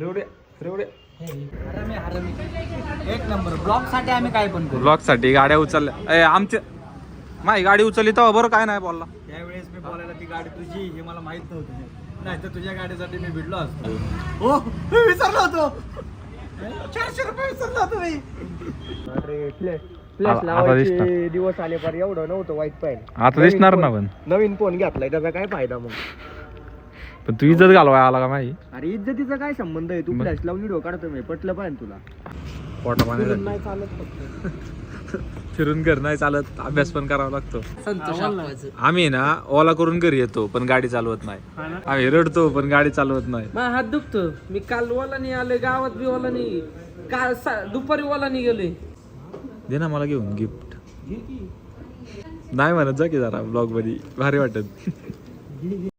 रेवडे रेवडे. हरमी हरमी. एक नंबर. ब्लॉकसाठी आम्ही काय पण करू. ब्लॉकसाठी गाड्या उचलल्या ए आमच्या माझी गाडी उचलली तेव्हा बरं काय नाही बोलला. त्यावेळेस मी बोलायला ती गाडी तुझी हे मला माहीत नव्हतं. नाही तर तुझ्या गाडीसाठी मी भिडलो असतो. हो मी विसरलो होतो. चारशे रुपये विसरलो होतो मी. अरे लावायचे दिसतं. दिवस आले पर एवढं नव्हतं वाईट पाहिजे आता दिसणार ना पण. नवीन फोन घेतलाय त्याचा काय फायदा मग? पण तू इज्जत घालवाय आला का माझी अरे इज्जतीचा काय संबंध आहे? तू? फ्लॅश लावून व्हिडिओ काढतो मी. पटलं पाहिजे तुला. पोटा पाण्यासाठी नाही चालत फक्त. फिरून घर नाही चालत अभ्यास पण करावा लागतो. संतोष आम्ही ना ओला करून घरी येतो पण गाडी चालवत नाही. आम्ही रडतो पण गाडी चालवत नाही. माझा हात दुखतो. मी काल ओलानी आले गावात बी ओलानी. काल सा- दुपारी ओलानी गेले दे ना मला घेऊन गिफ्ट नाही म्हणत जा की जरा ब्लॉगमध्ये भारी वाटत.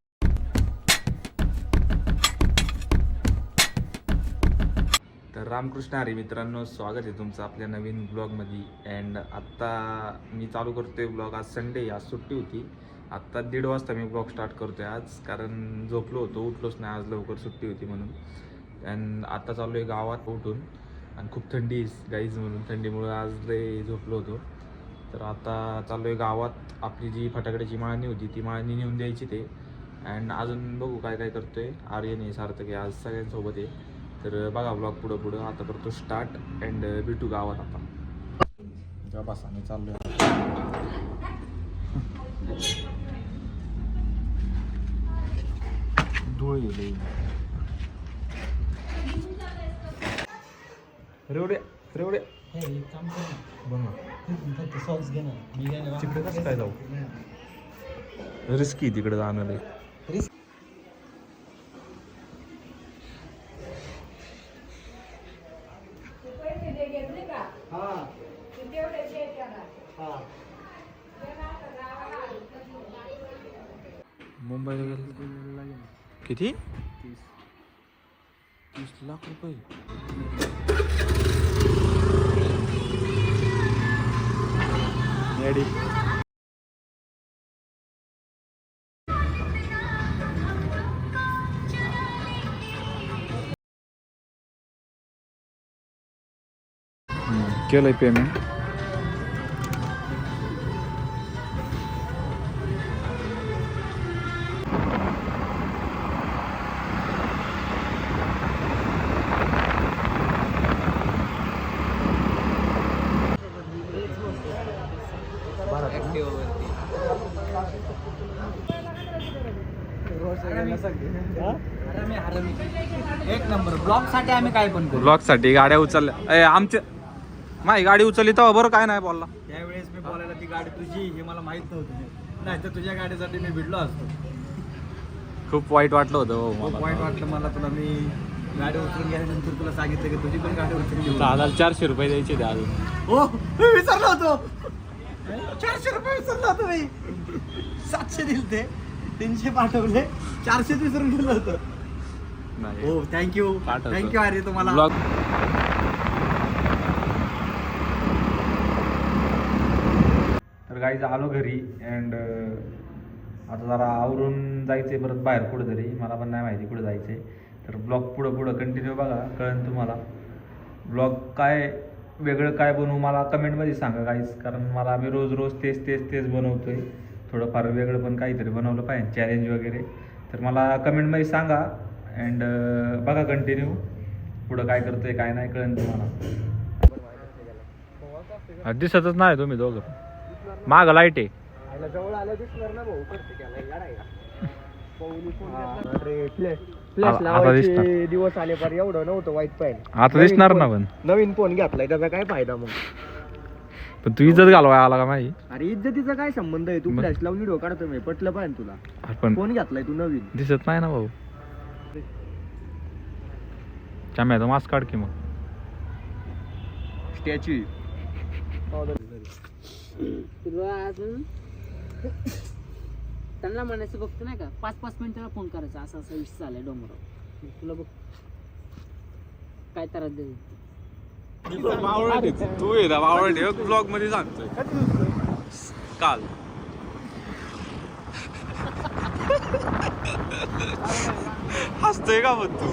रामकृष्ण हरी मित्रांनो स्वागत आहे तुमचं आपल्या नवीन ब्लॉगमध्ये अँड आत्ता मी चालू करतोय ब्लॉग आज संडे आज सुट्टी होती. आत्ता दीड वाजता मी ब्लॉग स्टार्ट करतोय आज कारण झोपलो होतो उठलोच नाही आज लवकर सुट्टी होती म्हणून. अँड आत्ता चालू आहे गावात उठून. आणि खूप थंडी गाईज म्हणून थंडीमुळे आज लय झोपलो होतो. तर आता चालू आहे गावात. आपली जी फटाकड्याची माळणी होती ती माळणी नेऊन द्यायची ते. अँड अजून बघू काय काय करतोय. आर्यन आहे सार्थक आहे आज सगळ्यांसोबत आहे. तर बघा ब्लॉग पुढं पुढं. आता करतो स्टार्ट अँड भेटू गावात आता. बस आम्ही चाललोय. धूळ रेवडे रेवडे तिकडे कसं काय जाऊ? रिस्की तिकडे जाणं लय. मुंबईला गेलं किती? तीस. लाख रुपये. Ready. केलंय पेमेंट साठी आम्ही काय पण करू. ब्लॉकसाठी गाड्या उचलल्या. ए आमच्या माझी गाडी उचलली तेव्हा बरं काय नाही बोलला. त्यावेळेस मी बोलायला ती गाडी तुझी हे मला माहीत नव्हतं. नाही तर तुझ्या गाडीसाठी मी भिडलो असतो. खूप वाईट वाटलं होतं हो खूप मला. वाईट वाटलं मला तुला मी गाडी उचलून गेल्यानंतर तुला सांगितलं की तुझी पण गाडी उचलून घेऊ हजार चारशे रुपये द्यायचे ते अजून हो मी विसरलो होतो. चारशे रुपये विसरलो होतो मी. सातशे दिले ते तीनशे पाठवले चारशे विसरून गेलो होतो. नाही. हो थँक्यू पाठवतो. थँक्यू अरे तुम्हाला. ब्लॉग तर काही आलो घरी अँड आता जरा आवरून जायचंय परत बाहेर कुठं तरी मला पण नाही माहिती कुठं जायचंय. तर ब्लॉग पुढं पुढं कंटिन्यू बघा कळेल तुम्हाला. ब्लॉग काय वेगळं काय बनवू मला कमेंटमध्ये सांगा काहीच कारण मला मी रोज रोज तेच तेच तेच बनवतोय. थोडंफार वेगळं पण काहीतरी बनवलं पाहिजे चॅलेंज वगैरे. तर मला कमेंटमध्ये सांगा अँड बघा कंटिन्यू पुढं काय करतोय काय नाही कळेल तुम्हाला. दिसतच नाही तुम्ही दोघं. माग लाइट आहे. दिवस आले पर एवढं नव्हतं वाईट पाहिजे आता दिसणार ना पण. नवीन फोन घेतलाय त्याचा काय फायदा मग? पण तू इज्जत घालवाय आला का माझी अरे इज्जतीचा काय संबंध आहे? तू? फ्लॅश लावून व्हिडिओ काढतो मी पटलं पाहिजे तुला. पण फोन घेतलाय तू नवीन. दिसत नाही ना भाऊ. चाम्याचा मास्क काढ की मग. स्टॅच्यू तुला अजून. त्यांना म्हणायचं बघतो नाही का? पाच पाच मिनिटाला फोन करायचा. असा असा विषय चाललाय डोंगरावर. तुला बघ. काय त्रास देते तू ये ब्लॉगमध्ये सांगतोय. काल. हसतोय का पण तू?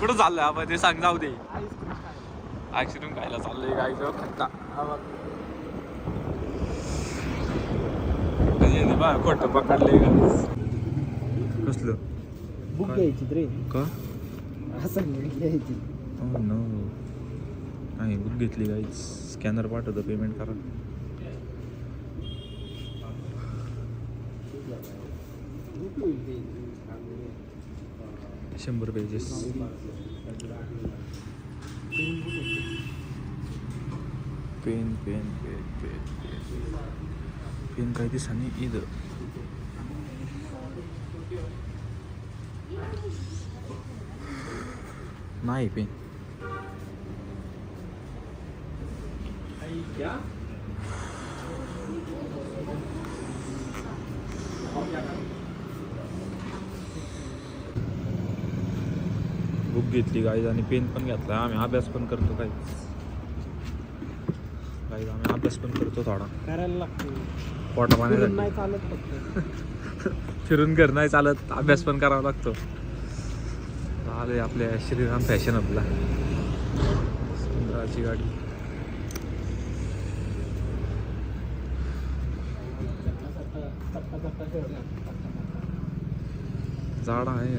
कुठं चाललंय आपण? ते सांग जाऊ दे. आईस्क्रीम खायला चाललंय काय जाऊ खट्टा. बा? खोटं पकडलंय guys. कसलं? बुक घ्यायची रे. का? असं घ्यायची. Oh no. नाही बुक घेतली गाईच स्कॅनर पाठवतो पेमेंट करा. शंभर pages pen pen pen pen pen pen काही दिसानी इथं नाही पेन बुक घेतली गाईज आणि पेन पण घेतला आम्ही अभ्यास पण करतो काही गाईज आम्ही अभ्यास पण करतो थोडा. करायला लागतो. पोटा पाण्यासाठी. नाही चालत फक्त. फिरून घर नाही चालत. अभ्यास पण करावा लागतो. आले आपल्या श्रीराम फॅशन आपला सुंदराची गाडी. झाड आहे.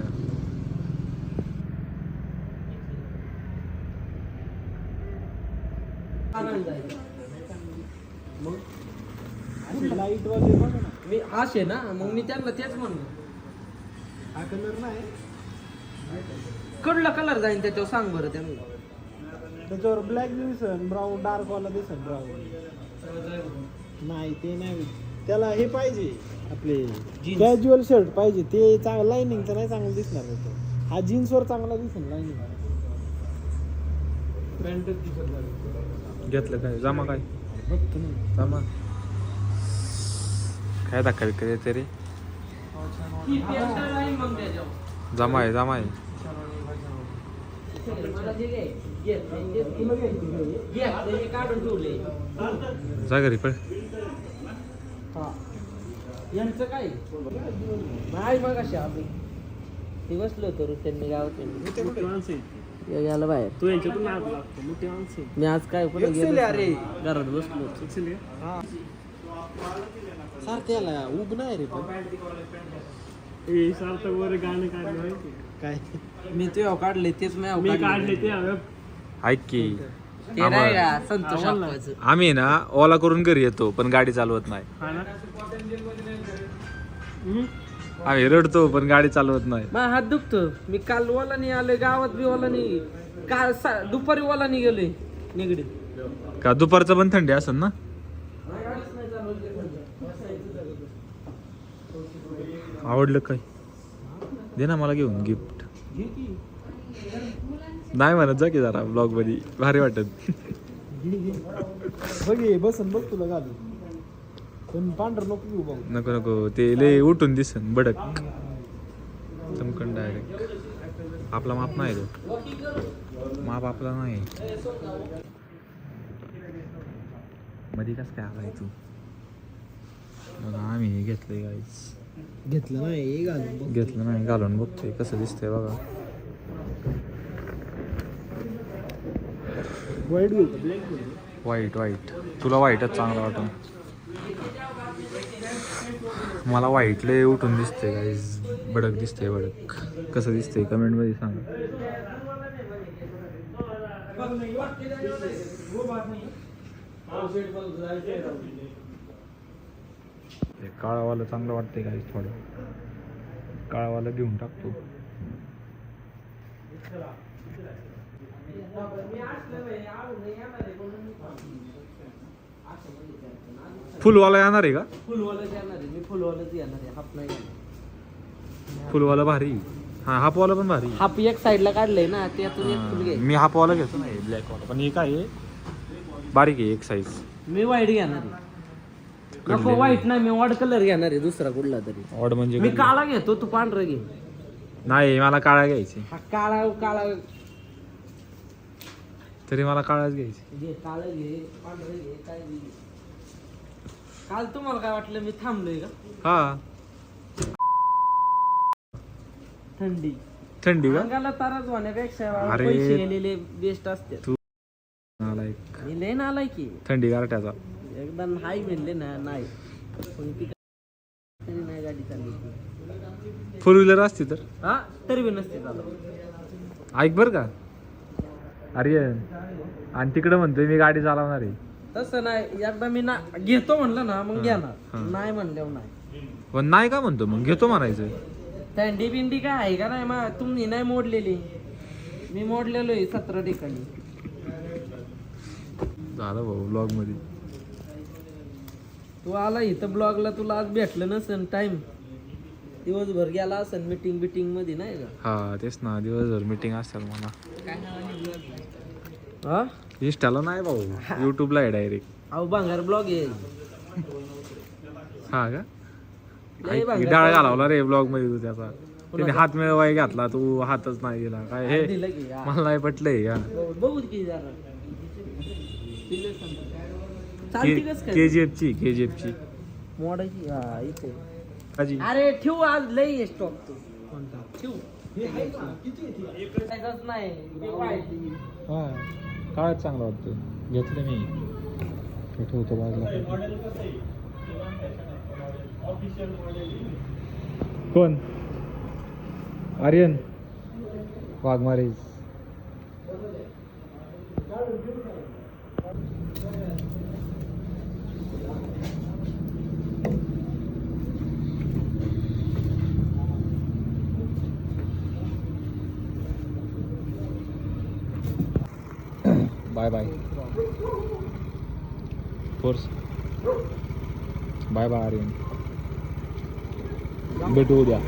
लाइट बघा ना मी असे ना मग मी त्यांना तेच म्हणलो. हा कलर नाही कुठला कलर जाईन त्याच्यावर सांग बरं त्यांना. त्याच्यावर ब्लॅक दिसन ब्राऊन डार्क वाला दिसन ब्राऊन नाही ते नाही. त्याला हे पाहिजे आपले कॅज्युअल शर्ट पाहिजे. ते चांगलं लाईनिंगचं नाही चांगलं दिसणार होतं हा जीन्सवर चांगला दिसेल लाईनिंग घेतलं काय? जमा काय? बघतो ना. जमा. काय दाखल करे ते रे ती पेस्ट राहील मग त्याच्यावर जमा आहे जमा आहे. जे हे घरी पण यांचं काय? नाही मग अशा आम्ही. ते बसलो होतो त्यांनी गावात याला बाहेर. तू यांच्यातून लागतो माणसं मी आज काय पण अरे. घरात बसलो. होतो. सारख्याला उब नाही रे पण. सार्थक वर गाणं काढलं माहिती काय? मी ते काढले तेच मी मी काढले. ते ऐक की. ते नाही का? संतोष. आम्ही ना ओला करून घरी येतो पण गाडी चालवत नाही. हा ना. आम्ही रडतो पण गाडी चालवत नाही. माझा हात दुखतो. मी काल ओलानी आलोय गावात बी ओलानी काल सा- दुपारी ओलानी गेलोय निगडीत. का दुपारचं पण थंडी असेल ना? आवडलं काय? दे ना मला घेऊन गिफ्ट नाही म्हणत जा की जरा ब्लॉगमध्ये. भारी वाटत. बघ बसन बघ तुला घालून. पण पांढर नको घेऊ नको नको ते लय उठून दिसन बडक चमकन डायरेक्ट आपला माप नाही तो. माप आपला नाही. मध्ये कस काय आलाय तू? बघा आम्ही हे घेतलंय गाईच घेतलं नाही घालून घेतलं नाही घालून बघतोय कसं दिसतंय बघा. वाईट वाईट वाईट तुला वाईटच चांगला वाटून. मला वाईट लय उठून दिसते गाईज बडक दिसते बडक कसं दिसतंय? कमेंटमध्ये सांगा. काळावालं चांगलं वाटतंय काही थोडं. काळावालं घेऊन टाकतो. फुलवाला येणार आहे का? फुलवालाच येणार आहे. मी फुलवालाच येणार आहे. हाफ नाही येणार. फुलवाला भारी. हा हापवाला पण भारी. हाफ एक साईडला काढलंय ना त्यातून एक फुल घे. हा, मी हापवाला घेतो ना ब्लॅक वाला. पण काय आहे. बारीक आहे एक साईज मी व्हाईट घेणार आहे. नको व्हाईट नाही मी वॉड कलर घेणार आहे दुसरा कुठला तरी. ऑड म्हणजे मी? काळा घेतो तू पांढरा घे. नाही मला काळा घ्यायची हा काळा काळा. तरी मला काळाच घ्यायची. घे काळं घे पांढरं घे काय बी घे. काल तुम्हाला काय वाटलं मी थांबलोय का? हा. थंडी. थंडी का? अंगाला ताराच होण्यापेक्षा अरे. पैसे गेलेले बेस्ट असते तू मी लय आलाय की थंडी गारठ्याचा एकदा हाय म्हणले ना नाही. पण ती तरी नाही गाडी चालली. फोर व्हीलर असती तर? हा तरी बी नसते चालत. ऐक बर का. अरे आणि तिकडे म्हणतोय मी गाडी चालवणार आहे. तसं नाही. एकदा मी ना घेतो म्हणलं ना मग. घेणार. नाही म्हणल्यावर नाही. पण नाही का म्हणतो? मग घेतो म्हणायचं. थंडी बिंडी काय आहे का नाही? मग तुम्ही नाही मोडलेली. मी मोडलेलो आहे सतरा ठिकाणी. झालं भाऊ ब्लॉगमध्ये. तू आला इथं ब्लॉगला तुला आज भेटलं नसन टाइम दिवसभर गेला असन मीटिंग बिटिंगमध्ये नाही का? हा तेच ना दिवसभर मीटिंग असेल मला हा? इंस्टाला नाही भाऊ युट्यूबला आहे डायरेक्ट अहो भांगार ब्लॉग आहे. हा का? लय ऐक, भांगार डाळ घालावला रे ब्लॉगमध्ये तू त्याचा. त्याने हात मिळवाय घातला तू हातच नाही दिला. काय. हे? दिलं की हा. मला नाही पटलंय का? बघू- बघू की जरा. दिलं समजा. चालती कस के काय? जी एफ ची के जी एफ ची मोडायची हा इथे. अरे ठेवू आज लई स्टॉक तू. ठेवू. ऐकायचंच नाही. ते पाहिजे. हा काय चांगलं वाटतं. घेतलं मी. ठेवतो बाजूला. कोण? Aryan. Waghmare bye bye force bye bye Aryan भेटू उद्या